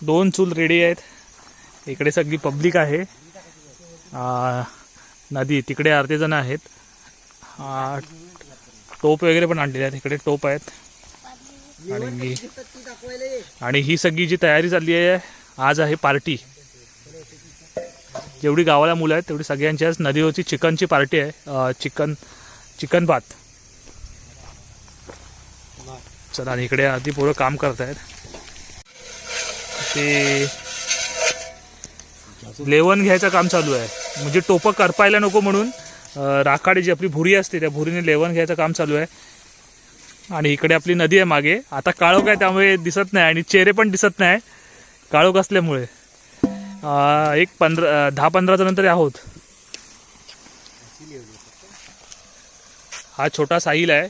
दोन चूल रेडी आहेत. इकडे सगळी पब्लिक आहे. नदी तिकडे अर्धे जण आहेत टोप वगैरे पण आणलेले आहेत. इकडे टोप आहेत. आणि आणि ही सगळी जी तयारी चालली आहे आज आहे पार्टी. जेवढी गावाला मुलं आहेत तेवढी सगळ्यांची आज नदीवरची चिकनची पार्टी आहे. चिकन चिकन भात. चला आणि इकडे आधी पोरं काम करत आहेत ते लेवण घ्यायचं काम चालू आहे. म्हणजे टोपं करपायला नको म्हणून राखाडी जी आपली भुरी असते त्या भुरीने लेवण घ्यायचं काम चालू आहे. आणि इकडे आपली नदी आहे मागे. आता काळोख आहे त्यामुळे दिसत नाही आणि चेहरे पण दिसत नाही काळोख असल्यामुळे. एक पंधरा दहा पंधरा नंतर आहोत. हा छोटा साहिल आहे.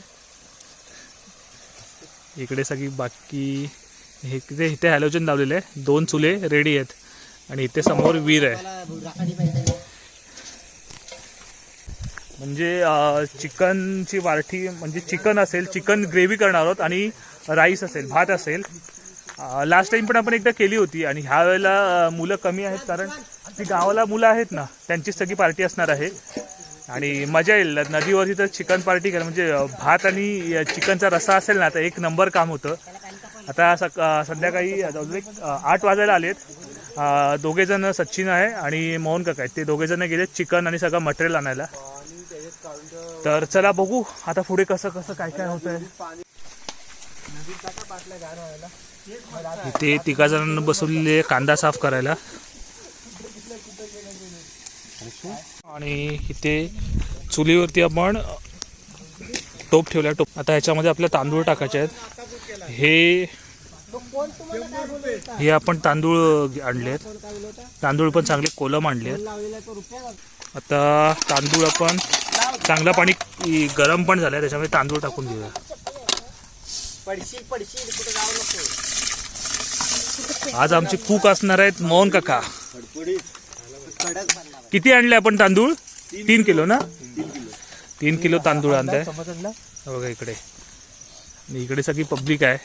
इकडे सगळी बाकी हे इथे इथे हॅलोजन लावलेले आहे. दोन चुले रेडी आहेत. आणि इथे समोर वीर आहे. म्हणजे चिकनची वारठी म्हणजे चिकन असेल चिकन ग्रेव्ही करणार आहोत आणि राईस असेल भात असेल. लास्ट टाइम पण आपण एकदा केली होती आणि ह्या वेळेला मुलं कमी आहेत कारण जी गावाला मुलं आहेत ना त्यांची सगळी पार्टी असणार आहे. आणि मजा येईल. नदीवरती तर चिकन पार्टी करा म्हणजे भात आणि चिकनचा रस्सा असेल ना तर एक नंबर काम होतं. आता सक संध्याकाळी जवळजवळ आठ वाजायला आलेत. दोघेजण सचिन आहे आणि मोहन काका आहेत. ते दोघेजण गेले चिकन आणि सगळं मटेरियल आणायला. तर चला बघू आता पुढे कसं कसं काय काय होत आहे इथे तिघा जणांना बसवलेले कांदा साफ करायला. आणि इथे चुलीवरती आपण टोप ठेवला टोप आता ह्याच्यामध्ये आपल्या तांदूळ टाकायचे आहेत. हे हे आपण तांदूळ आणले आहेत तांदूळ पण चांगले कोलम आणले आहेत आता तांदूळ आपण चांगलं पाणी गरम पण झालंय त्याच्यामध्ये तांदूळ टाकून घेऊया आज आमचे कूक असणार आहेत मोहन काका. किती आणले आपण तांदूळ? तीन किलो ना? तीन किलो तांदूळ आणलाय. हे बघा इकडे. इकडे सगळी पब्लिक आहे.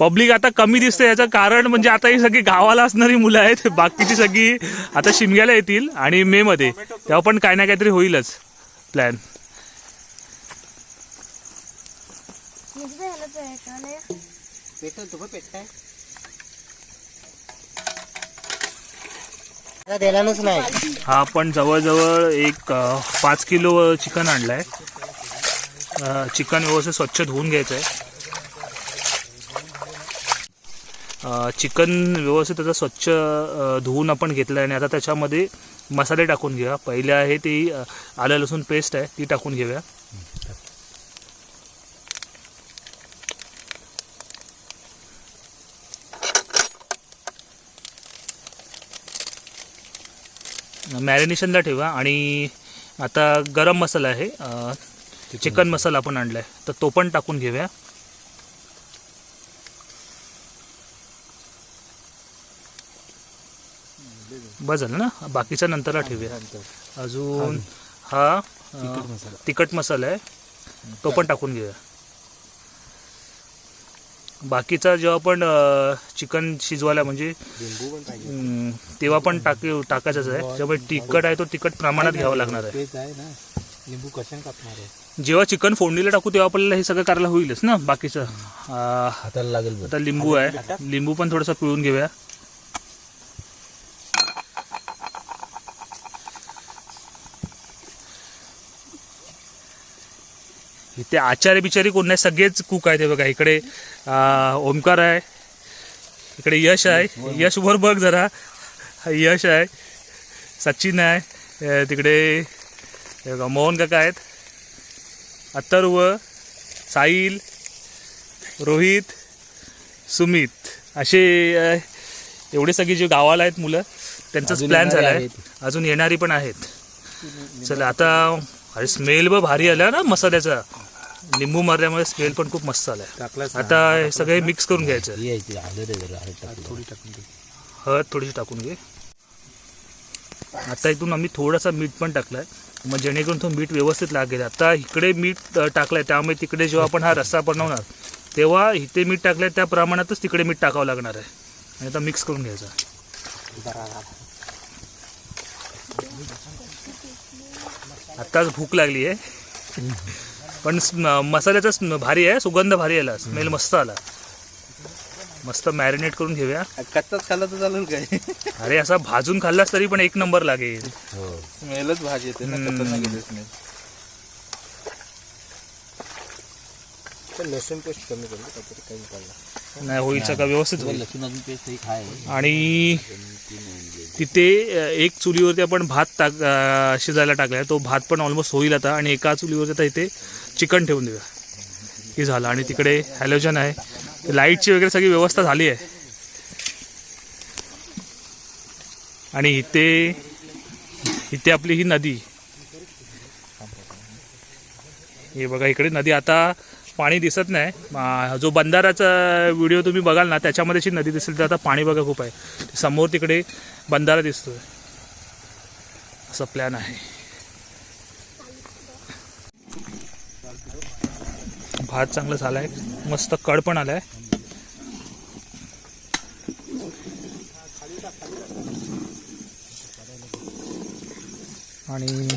पब्लिक आता कमी दिसते याचं कारण म्हणजे आता ही सगळी गावाला असणारी मुलं आहेत. बाकीची सगळी आता शिमग्याला येतील आणि मे मध्ये. तेव्हा पण काय ना काहीतरी होईलच प्लॅन पेटल तू पेटताय देलानच नाही. हा आपण जवळजवळ एक अ, पाच किलो चिकन आणलाय. अ, चिकन व्यवस्थित स्वच्छ धुवून घ्यायचं आहे चिकन व्यवस्थित त्याचा स्वच्छ अ, धुवून आपण घेतलं आहे आणि आता त्याच्यामध्ये मसाले टाकून घेऊया. पहिले आहे ती अ, आलं लसूण पेस्ट आहे ती टाकून घेऊया. मॅरिनेशनला ठेवा आणि आता गरम मसाला आहे चिकन मसाला. आपण आणलाय. तर तो पण टाकून घेऊया. बस झालं ना? बाकीचा नंतरला ठेवूया. अजून हा तिखट मसाला आहे. तो पण टाकून घेऊया. बाकीचा जेव्हा आपण अ, चिकन शिजवायला म्हणजे तेव्हा पण टाक टाकायचंच आहे. त्यामुळे तिखट आहे तो तिखट प्रमाणात घ्यावा लागणार आहे. लिंबू कशाने कापणार आहे? जेव्हा चिकन फोडणीला टाकू तेव्हा आपल्याला हे सगळं करायला होईलच ना बाकीचं. हाताला लागेल आता लिंबू आहे. लिंबू पण थोडंसं पिळून घेऊया. इथे आचार्य बिचारी कोण नाही सगळेच कुक आहेत हे बघा. इकडे ओमकार आहे. इकडे यश आहे. यश वर बघ जरा. यश आहे. सचिन आहे. अ, तिकडे हे बघा मोहन काका आहेत. अथर्व साहिल रोहित सुमित. असे अ, एवढे सगळी जे गावाला आहेत मुलं त्यांचाच अजून प्लॅन येणारे झाला आहे. अजून येणारी पण आहेत. चला आता अरे स्मेल ब भारी आला ना मसाल्याचा. लिंबू मारल्यामुळे स्मेल पण खूप मस्त आलाय. आता हे सगळे मिक्स करून घ्यायचं. थोडी टाकून दे. हळद थोडीशी टाकून घे. आता इथून आम्ही थोडासा मीठ पण टाकलाय. मग जेणेकरून तो मीठ व्यवस्थित लागेल. आता इकडे मीठ टाकलाय. त्यामुळे तिकडे जेव्हा आपण हा रस्सा बनवणार तेव्हा इथे मीठ टाकलं त्या प्रमाणातच तिकडे मीठ टाकावं लागणार आहे. आणि आता मिक्स करून घ्यायचं. आत्ताच भूक लागली आहे पण मसाल्याचा भारी आहे सुगंध भारी आला स्मेल मस्त आला. मस्त मॅरिनेट करून घेऊया. कच्चाच खाल्ला तर चालेल काय? अरे असा भाजून खाल्लास तरी पण एक नंबर लागेल. स्मेलच भाजी येते लसूण पेस्ट कमी करू काहीतरी कमी पडला नाही होईल सगळं व्यवस्थित होईल. लसूण अजून पेस्ट एक आहे आणि तिथे एक चुलीवरती आपण भात टाक शिजायला टाकलाय. तो भात पण ऑलमोस्ट होईल आता. आणि एका चुलीवरती आता इथे चिकन ठेवून देऊया. हे झालं. आणि तिकडे हॅलोजन आहे. लाईटची वगैरे सगळी व्यवस्था झाली आहे. आणि इथे इथे आपली ही नदी. हे बघा इकडे नदी आता पाणी दिसत नाही. जो बंधाराचा व्हिडिओ तुम्ही बघाल ना त्याच्यामध्ये जी नदी दिसेल तर आता पाणी बघा खूप आहे. समोर तिकडे बंधारा दिसतोय. असा प्लॅन आहे. भात चांगला झालाय. मस्त कड पण आलाय. आणि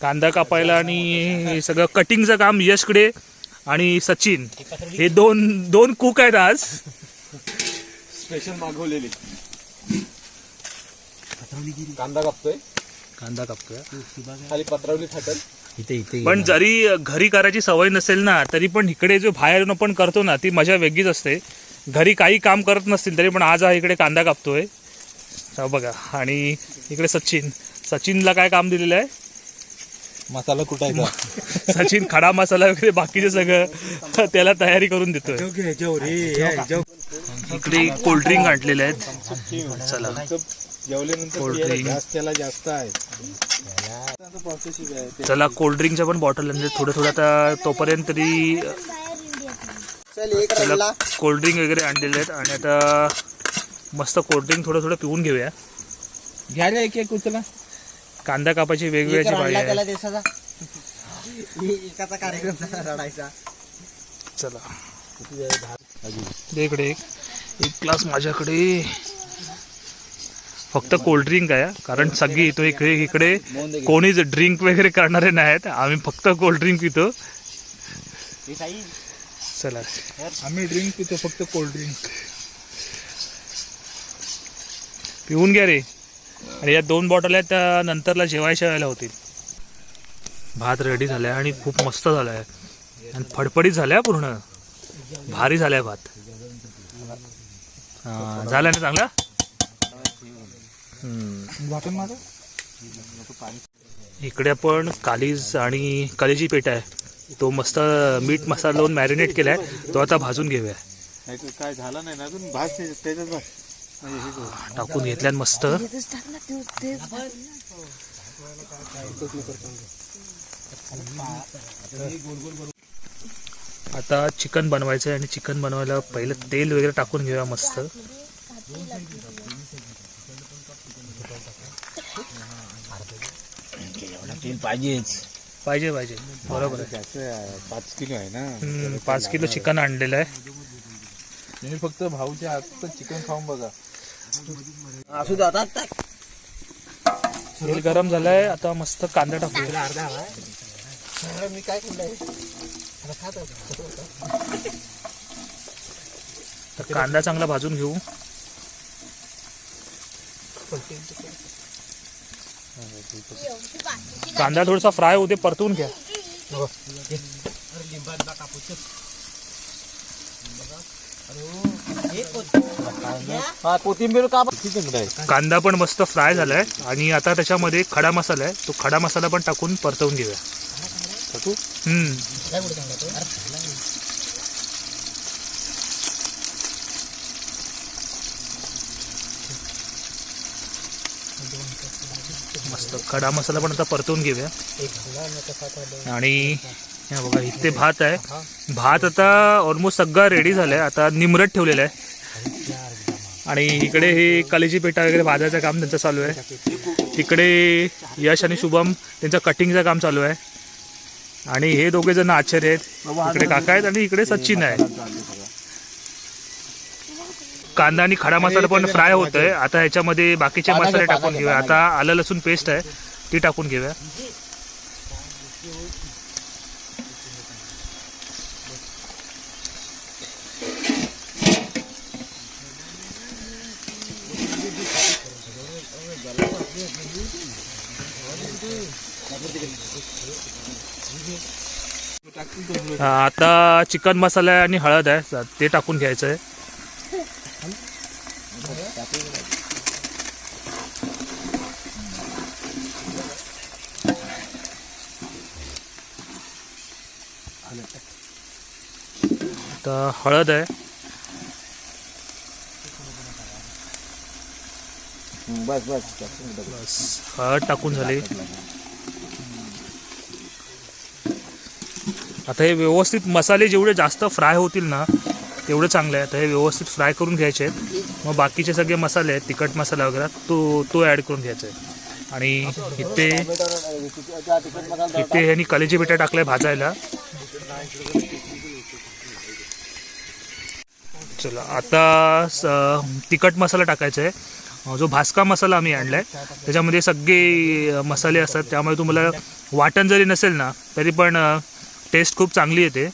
कांदा कापायला आणि सगळं कटिंगचं काम यशकडे आणि सचिन. हे दोन दोन कुक आहेत आज. स्पेशल मागवलेले. कांदा कापतोय? कांदा कापतोय. खाली पत्रावली फाटल. इथे इथे पण जरी घरी करायची सवय नसेल ना तरी पण इकडे जो बाहेर आपण करतो ना ती मजा वेगळीच असते. घरी काही काम करत नसतील तरी पण आज हा इकडे कांदा कापतोय. हा बघा आणि इकडे सचिन. सचिनला काय काम दिलेलं आहे? मसाला कुटायचा सचिन खडा मसाला वगैरे बाकीचे सगळं त्याला तयारी करून देतोय. इकडे कोल्ड्रिंक आणलेले आहेत. चला. जेवल्यानंतर कोल्ड्रिंक त्याला जास्त आहे. चला कोल्ड्रिंकच्या पण बॉटल आणले थोडं थोडं आता तोपर्यंत तरी चला कोल्ड्रिंक वगैरे आणलेले आहेत. आणि आता मस्त कोल्ड्रिंक थोडं थोडं पिऊन घेऊया. घ्यायला एक एक उचला. कांदा कापाची वेगवेगळ्याची पाळी आहे. एकाचा कार्यक्रम रडायचा. चला. दे इकडे एक. एक ग्लास माझ्याकडे. फक्त कोल्ड्रिंक आहे कारण सगळी इथं इकडे इकडे कोणीच ड्रिंक वगैरे करणारे नाहीत. आम्ही फक्त कोल्ड्रिंक पितो. चला. आम्ही ड्रिंक पितो फक्त कोल्ड ड्रिंक पिऊन घ्या रे. आणि या दोन बॉटल आहेत त्या नंतरला जेवायच्या वेळेला होतील. भात रेडी झालाय आणि खूप मस्त झालाय. आणि फडफडीत झालाय पूर्ण. भारी झालाय भात. हा, झालाय ना चांगला. वाटण माझं इकडे आपण कालीज आणि कलेजी पेट आहे. तो मस्त मीठ मसाला लावून मॅरिनेट केलाय. तो आता भाजून घेऊया. काय झालं नाही ना अजून? भात त्याच्यात करू. टाकून घेतल्यान मस्त. आता चिकन बनवायचं आहे आणि चिकन बनवायला पहिलं तेल वगैरे टाकून घेऊया मस्त. तेल पाहिजेच. पाहिजे पाहिजे. बरोबर आहे. पाच किलो आहे ना. पाच किलो चिकन आणलेलं आहे. तुम्ही फक्त भाऊच्या हातचं चिकन खाऊन बघा. असू दे आता. तेल गरम झालंय. आता मस्त कांदा टाकूया. मी काय केलंय? तर कांदा चांगला भाजून घेऊ. कांदा थोडासा फ्राय होते परतून घ्या. कोथिंबीर का कांदा पण मस्त फ्राय झालाय. आणि आता त्याच्यामध्ये खडा मसाला आहे. तो खडा मसाला पण टाकून परतवून घेऊया. हम्म. मस्त. खडा मसाला पण आता परतवून घेऊया. आणि बघा इथे भात आहे. भात आता ऑलमोस्ट सगळा रेडी झालाय. आता निमरट ठेवलेला आहे. आणि इकडे हे कलेजी पेटा वगैरे भाजायचं काम त्यांचं चालू आहे. तिकडे यश आणि शुभम त्यांचं कटिंगचं काम चालू आहे. आणि हे दोघे जण आचार्य आहेत. इकडे काका आहेत आणि इकडे सचिन आहे. कांदा आणि खडा मसाला पण फ्राय होतोय. आता ह्याच्यामध्ये बाकीचे मसाले टाकून घेऊया. आता आलं लसूण पेस्ट आहे. ती टाकून घेऊया. हा, आता चिकन मसाला आणि हळद आहे. ते टाकून घ्यायचं आहे आता हळद आहे. बस बस बस. हळद टाकून झाली. आता हे व्यवस्थित मसाले जेवढे जास्त फ्राय होतील ना तेवढे चांगले आहे आता हे व्यवस्थित फ्राय करून घ्यायचे आहेत. मग बाकीचे सगळे मसाले आहेत तिखट मसाला वगैरे तो तो ॲड करून घ्यायचा आहे. आणि इथे इथे ह्यांनी कलेजी बेटा टाकलाय भाजायला. चला आता स- तिखट मसाला टाकायचा आहे. जो भास्का मसाला आम्ही आणला आहे त्याच्यामध्ये सगळे मसाले असतात. त्यामुळे तुम्हाला वाटण जरी नसेल ना तरी पण टेस्ट खूप चांगली येते.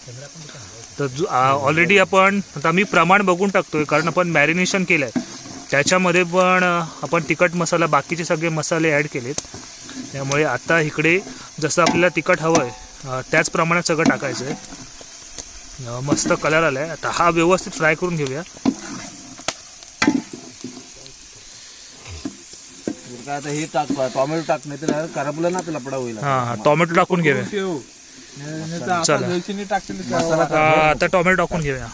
तर ऑलरेडी आपण आता मी प्रमाण बघून टाकतो आहे कारण आपण मॅरिनेशन केलं आहे त्याच्यामध्ये पण आपण तिखट मसाला बाकीचे सगळे मसाले ॲड केलेत. त्यामुळे आता इकडे जसं आपल्याला तिखट हवं आहे त्याच प्रमाणात सगळं टाकायचं आहे मस्त कलर आला आहे आता हा व्यवस्थित फ्राय करून घेऊया. काय आता हे टाक टोमॅटो टाक नाही तर करपलं ना आपला लपडा होईल हां हां टोमॅटो टाकून घेऊया. चला. आता टोमॅटो टाकून घेऊया.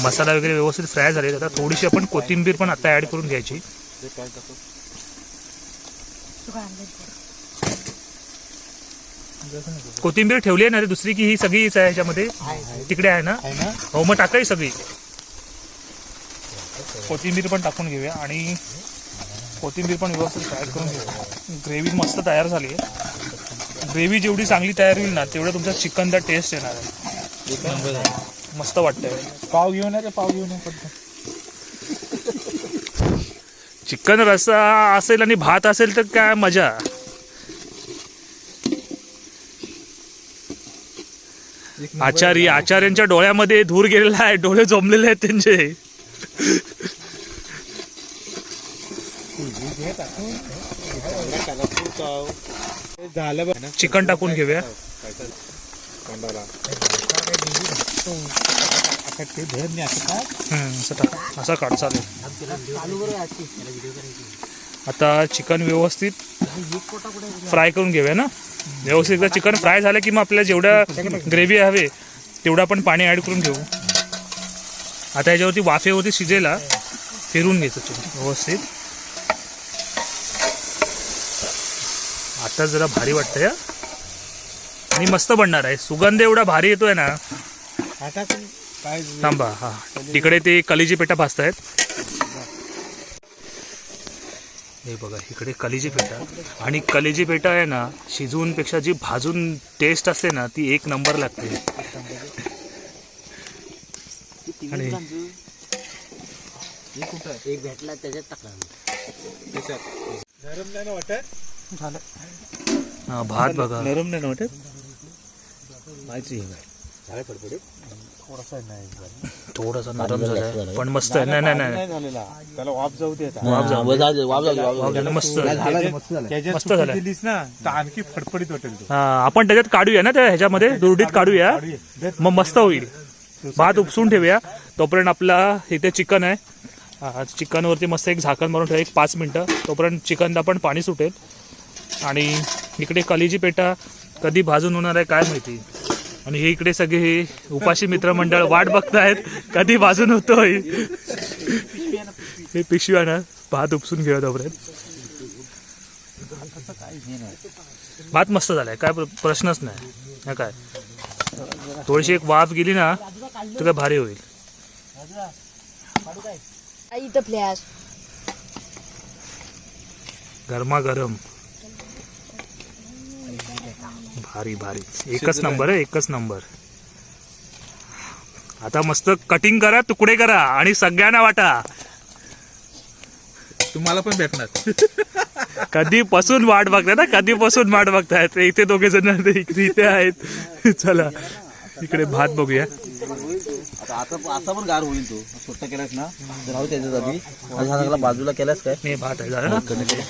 मसाला वगैरे व्यवस्थित फ्राय झाले आता थोडीशी आपण कोथिंबीर पण आता ऍड करून घ्यायची. कोथिंबीर ठेवली आहे ना दुसरी की ही सगळीच आहे ह्याच्यामध्ये तिकडे आहे ना? हो मग टाकाय सगळी. कोथिंबीर पण टाकून घेऊया आणि कोथिंबीर पण व्यवस्थित फ्राय करून घेऊया. ग्रेव्ही मस्त तयार झाली आहे. ग्रेव्ही जेवढी चांगली तयार होईल ना तेवढं तुमच्या चिकनचा टेस्ट येणार आहे. मस्त वाटतंय. पाव घेऊन या पाव घेऊन चिकन रस्सा असेल आणि भात असेल तर काय मजा. आचारी आचार्यांच्या डोळ्यामध्ये धूर गेलेला आहे डोळे जमलेले आहेत त्यांचे. चिकन टाकून घेऊया. कांदाला. असं असा काढ चालेल. आता चिकन व्यवस्थित फ्राय करून घेऊया ना? व्यवस्थित एकदा चिकन फ्राय झालं की मग आपल्याला जेवढ्या ग्रेव्ही हवे तेवढं आपण पाणी ॲड करून घेऊ. आता याच्यावरती वाफेवरती शिजेला फिरून घ्यायचं चिकन. व्यवस्थित. आता जरा भारी वाटतं या आणि मस्त बनणार आहे. सुगंध एवढा भारी येतोय ना. थांबा हा. तिकडे ते कलिजी पेटा भाजतायत. हे बघा इकडे कलिजी पेटा. आणि कलिजी पेटा आहे ना शिजवून पेक्षा जी भाजून टेस्ट असते ना ती एक नंबर लागते. आणि एक भेटला त्याच्यात टाकला नरम नाही ना वाटत हा, भात बघा. नरम नाही ना आहे झालं थोडासा नाही थोडासा नरम झालाय. पण मस्त आहे. नाही नाही नाही नाही. झालेला त्याला वाफ जाऊ दे आता. वाफ जाऊ वाफ झालं, मस्त झालं. मस्त झालं त्याच्यात मस्त तू झालं. दिलीस ना तर आणखी फडफडीत वाटेल तो. हा, आपण त्याच्यात काढूया ना त्या ह्याच्यामध्ये? दुरडीत काढूया. मग मस्त होईल. भात उपसून ठेवूया. तोपर्यंत आपला इथे चिकन आहे. चिकनवरती मस्त एक झाकण मारून ठेवा एक पाच मिनटं. तोपर्यंत चिकनला पण पाणी सुटेल. आणि इकडे कलिजी पेटा कधी भाजून होणार आहे काय माहिती. आणि हे इकडे सगळे हे उपाशी मित्रमंडळ वाट बघतायत कधी भाजून होतोय हे पिशव्या ना भात उपसून घेऊया तोपर्यंत. भात मस्त झालाय काय प्र- प्रश्नच नाही. हा काय? थोडीशी एक वाफ गेली ना तर काय भारी होईल. गरमागरम. भारी भारी. एकच नंबर आहे एकच नंबर. आता मस्त कटिंग करा तुकडे करा आणि सगळ्यांना वाटा. तुम्हाला पण भेटणार. कधीपासून वाट बघताय ना? कधीपासून वाट बघतायत? इथे दोघे जण इकडे इथे आहेत. चला इकडे भात बघूया. आता पण गार होईल तो. स्वतः केलास ना राहू त्याच्या हा बाजूला केलास काय? नाही भात आहे.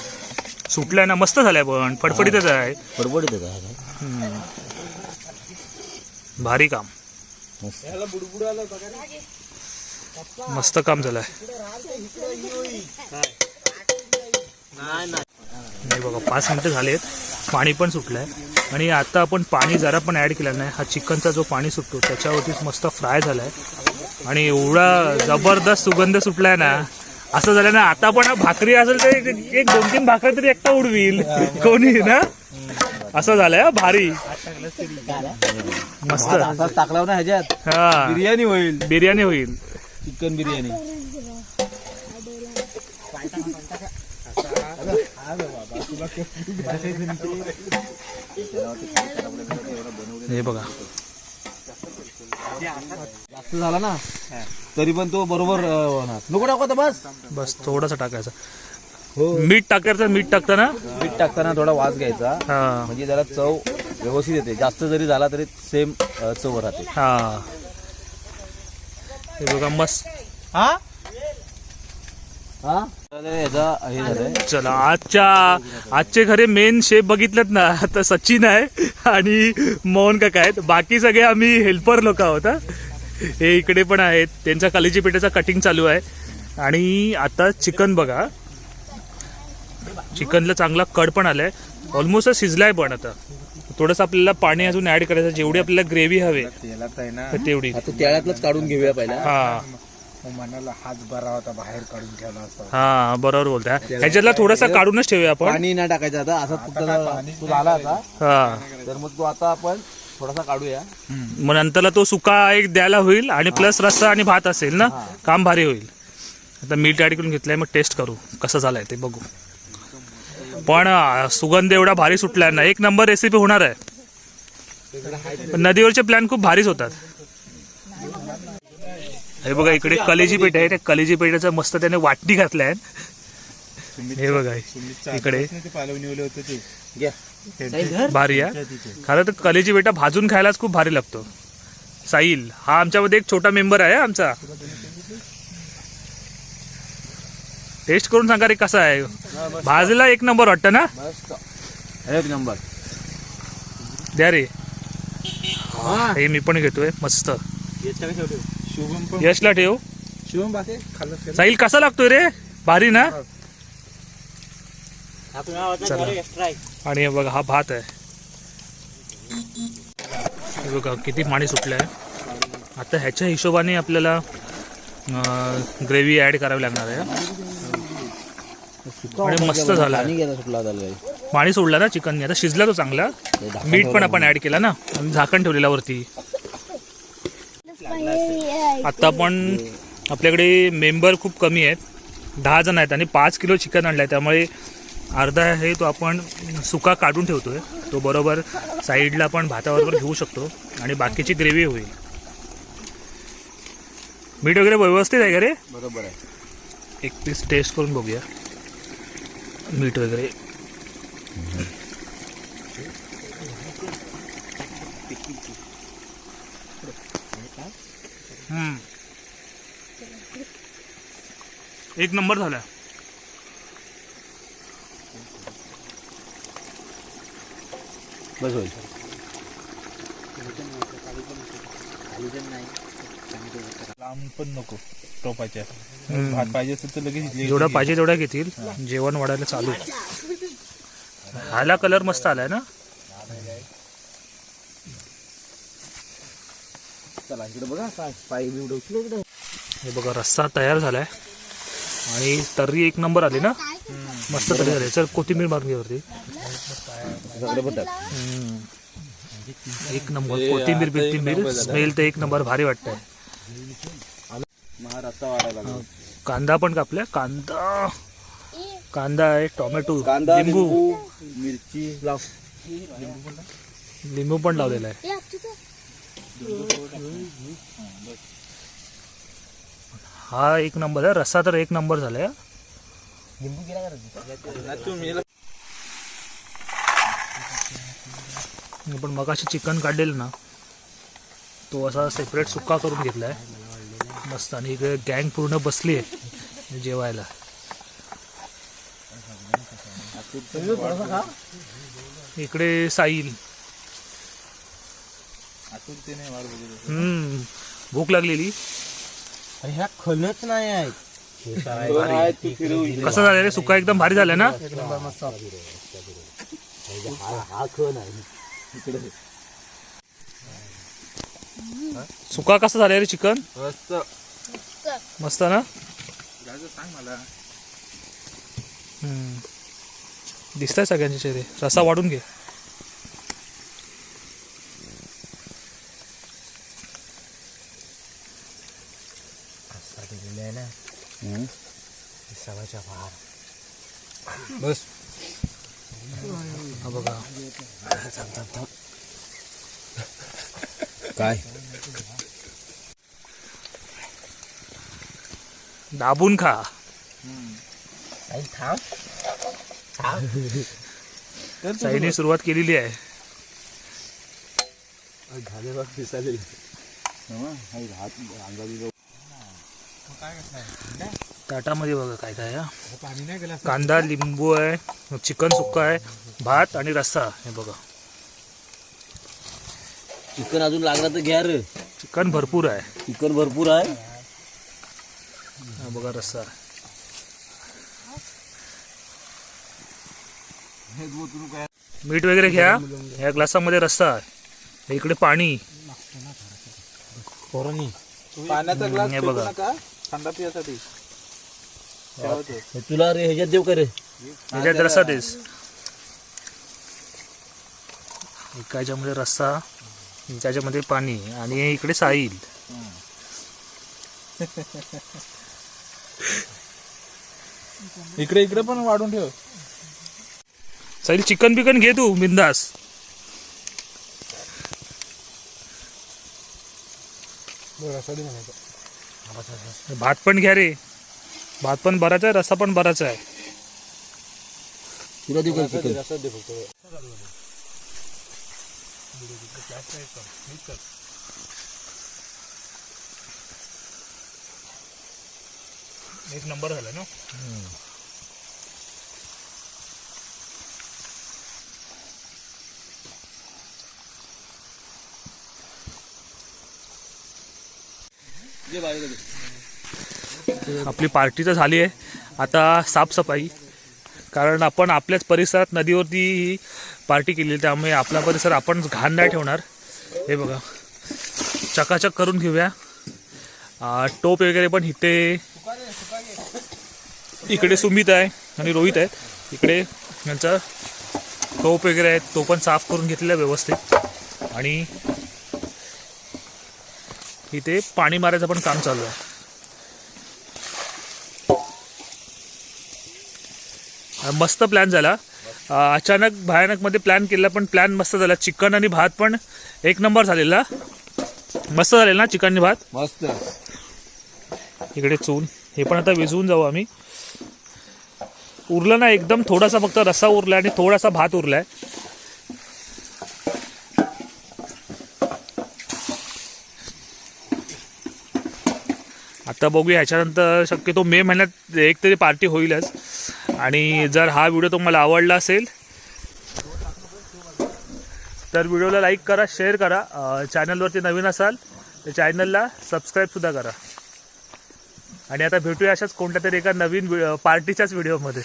सुटलाय ना मस्त झालाय पण. फडफडीतच आहे. बडबडीत आहे भारी काम. मस्त. मस्त काम झालंय. नाही बघा पाच मिनिटं झालेत. पाणी पण सुटलंय. आणि आता आपण पाणी जरा पण ऍड केला नाही. हा चिकनचा जो पाणी सुटतो त्याच्यावरतीच मस्त फ्राय झालाय. आणि एवढा जबरदस्त सुगंध सुटलाय ना असं झालं ना आता पण भाकरी असेल तर एक- दोन तीन भाकरी तरी एकटा उडवील. कोणी ना? असं झालंय हा, भारी. मस्त. असाच टाकला ना ह्याच्यात हा. बिर्याणी होईल. बिर्याणी होईल. चिकन बिर्याणी. हे बघा. जास्त झाला ना? तरी पण तो बरोबर अं, होणार. नको टाकू आता बस. बस थोडासा टाकायचा. हो. मीठ टाकायचं मीठ टाकताना मीठ टाकताना थोडा वास घ्यायचा. हा. म्हणजे जरा चव व्यवस्थित येते. जास्त जरी झाला तरी सेम चव राहते. हा. हे बघा मस्त. हा? चला आजच्या आजचे खरे मेन शेफ बघितलेत ना तर सचिन आहे आणि मोहन काका आहेत. बाकी सगळे आम्ही हेल्पर लोक आहोत हा. इकडे पण आहेत. त्यांच्या कलेजी पेठाचा कटिंग चालू आहे. आणि आता चिकन बघा. चिकनला चांगला कड पण आलाय. ऑलमोस्ट शिजलाय पण आता. थोडंसं आपल्याला पाणी अजून ऍड करायचं जेवढी आपल्याला ग्रेव्ही हवे तेवढी. आता काढून घेऊया पहिला. हा. मनाला हात बरा होता बाहेर काढून ठेवला असता. हा बरोबर बोलताय. ह्याच्यातला थोडासा काढूनच ठेवूया आपण. पाणी नाही टाकायचं आता असा फक्त तो झाला आता हा. तर मग तो आता आपण थोडासा काढूया. मग नंतरला तो सुका एक द्यायला होईल आणि प्लस रस्सा आणि भात असेल ना काम भारी होईल. आता मीठ ऍड करून घेतलंय मग टेस्ट करू कसं झालंय ते बघू. पण अं, सुगंध एवढा भारी सुटलाय ना एक नंबर रेसिपी होणार आहे. पण नदीवरचे प्लॅन खूप भारीच होतात. हे बघा इकडे कलेजी पेठ आहे. त्या कलेजी पेठाचं मस्त त्याने वाटणी घातलाय. हे बघा इकडे. ते पालवणीवले होते ते. घ्या. भारी आहे. खरं तर कलेजी बेटा भाजून खायलाच खूप भारी लागतो. साहिल हा आमच्यामध्ये एक छोटा मेंबर आहे आमचा. टेस्ट करून सांगा रे कसा आहे. भाजला एक नंबर वाटतं ना? मस्त. एक नंबर. द्या रे. हे. मी पण घेतोय मस्त. शुभम पण. यशला ठेव? शुभम बाकी खाल्लं साहिल कसा लागतोय रे? भारी ना? चला. आणि हे बघा हा भात आहे. हे बघा किती पाणी सुटलंय. आता ह्याच्या हिशोबाने आपल्याला ग्रेव्ही ऍड करावी लागणार आहे. आणि मस्त झाला. पाणी घ्यायला सुटला झालं पाणी सोडलं ना चिकनने आता शिजला तो चांगला. मीठ पण आपण ऍड केला ना. आणि झाकण ठेवलेला वरती. आता आपण आपल्याकडे मेंबर खूप कमी आहेत. दहा जण आहेत आणि पाच किलो चिकन आणलं आहे त्यामुळे अर्धा आहे तो आपण सुका काढून ठेवतोय. तो बरोबर साईडला आपण भाताबरोबर घेऊ शकतो आणि बाकीची ग्रेव्ही होईल. मीठ वगैरे व्यवस्थित आहे का रे? बरोबर आहे. एक पीस टेस्ट करून बघूया. मीठ वगैरे. एक नंबर झाला. बस होईल लांब पण नको टोपाच्या. भात पाहिजे असेल तर लगेच इथली- जेवढा पाहिजे तेवढा घेतील. जेवण वाढायला चालू ह्याला कलर मस्त आलाय ना? चला इकडे बघा काय पाय बी उडवतील इकडे. हे बघा रस्सा तयार झालाय. आणि तर्री एक नंबर आली ना? मस्त तरी झाली. चल कोथिंबीर मारून घे वरती. सगळे बघतात एक नंबर. कोथिंबीर बिथिंबीर स्मेल तर एक नंबर. भारी वाटतंय. वाढायला. कांदा पण कापलाय. कांदा. कांदा आहे टोमॅटो कांदा लिंबू. लिंबू मिरची लाव. लिंबू पण लावलेला आहे. हा एक नंबर आहे. रस्सा तर एक नंबर झालाय. हा. मी पण मगाशी चिकन काढलेलं ना तो असा सेपरेट सुक्का करून घेतलाय. मस्त आणि इकडे गँग पूर्ण बसली आहे जेवायला. इकडे साईल हम्म. भूक लागलेली? ह्या खणच नाही आहे. कसं झालं रे? सुक्का एकदम भारी झालं ना? हा आहे. सुका कसं झालं रे चिकन? मस्त. मस्त ना? सांग मला. हम्म. दिसताय सगळ्यांचे चेहरे. रसा वाढून घे असा दिलेला आहे ना हम्म. बाहेर बस. हा बघा. काय? दाबून खा. आई थांब. थांब. साईने सुरुवात केलेली आहे. झाले बघ हात अंगावी ताटामध्ये बघा काय काय हा. पाणी नाही गेला कांदा लिंबू आहे चिकन सुक्का आहे भात आणि रस्सा हे बघा. चिकन अजून लागला तर घ्या रे. चिकन भरपूर आहे. चिकन भरपूर आहे. हा बघा रस्सा. मीठ वगैरे घ्या. ह्या ग्लासामध्ये रस्सा आहे. इकडे पाणी. पाण्याचा ग्लास बघा. नका. थंडा पिण्यासाठी हे तुला रे ह्याच्यात देऊ का रे? ह्याच्यात रस्सा देस. एका ह्याच्यामध्ये रस्सा त्याच्यामध्ये पाणी आणि इकडे साईल इकडे इकडे पण वाढून ठेव. साईल चिकन बिकन घे तू बिंदास. भात पण घ्या रे. भात पण बराच आहे रस्सा पण बराच आहे. तुला देऊ एक नंबर झाला ना? आपली पार्टी तर झाली आहे. आता साफसफाई. कारण आपण आपल्याच परिसरात नदीवरती ही पार्टी केली आहे, त्यामुळे आपला परिसर आपण घाण नाही ठेवणार. हे बघा. चकाचक करून घेऊया. टोप वगैरे पण इथे इकडे सुमित आहे आणि रोहित आहेत. इकडे यांचा टोप वगैरे आहेत तो पण साफ करून घेतलेला आहे व्यवस्थित. आणि इथे पाणी मारायचं पण काम चालू आहे. मस्त प्लॅन झाला. अचानक भयानकमध्ये प्लॅन केला पण प्लॅन मस्त झाला. चिकन आणि भात पण एक नंबर झालेला. मस्त झालेला ना चिकन आणि भात? मस्त. इकडे चूल हे पण आता विझवून जाऊ आम्ही. उरलं ना एकदम थोडासा फक्त रस्सा उरला आणि थोडासा भात उरलाय. आता बघूया ह्याच्यानंतर शक्यतो मे महिन्यात एक तरी पार्टी होईलच. आणि जर हा व्हिडिओ तुम्हाला आवडला असेल तर व्हिडिओला लाईक करा शेअर करा चॅनलवरती नवीन असाल तर चॅनलला सबस्क्राईबसुद्धा करा. आणि आता भेटूया अशाच कोणत्या तरी एका नवीन व्हि- पार्टीच्याच व्हिडिओमध्ये.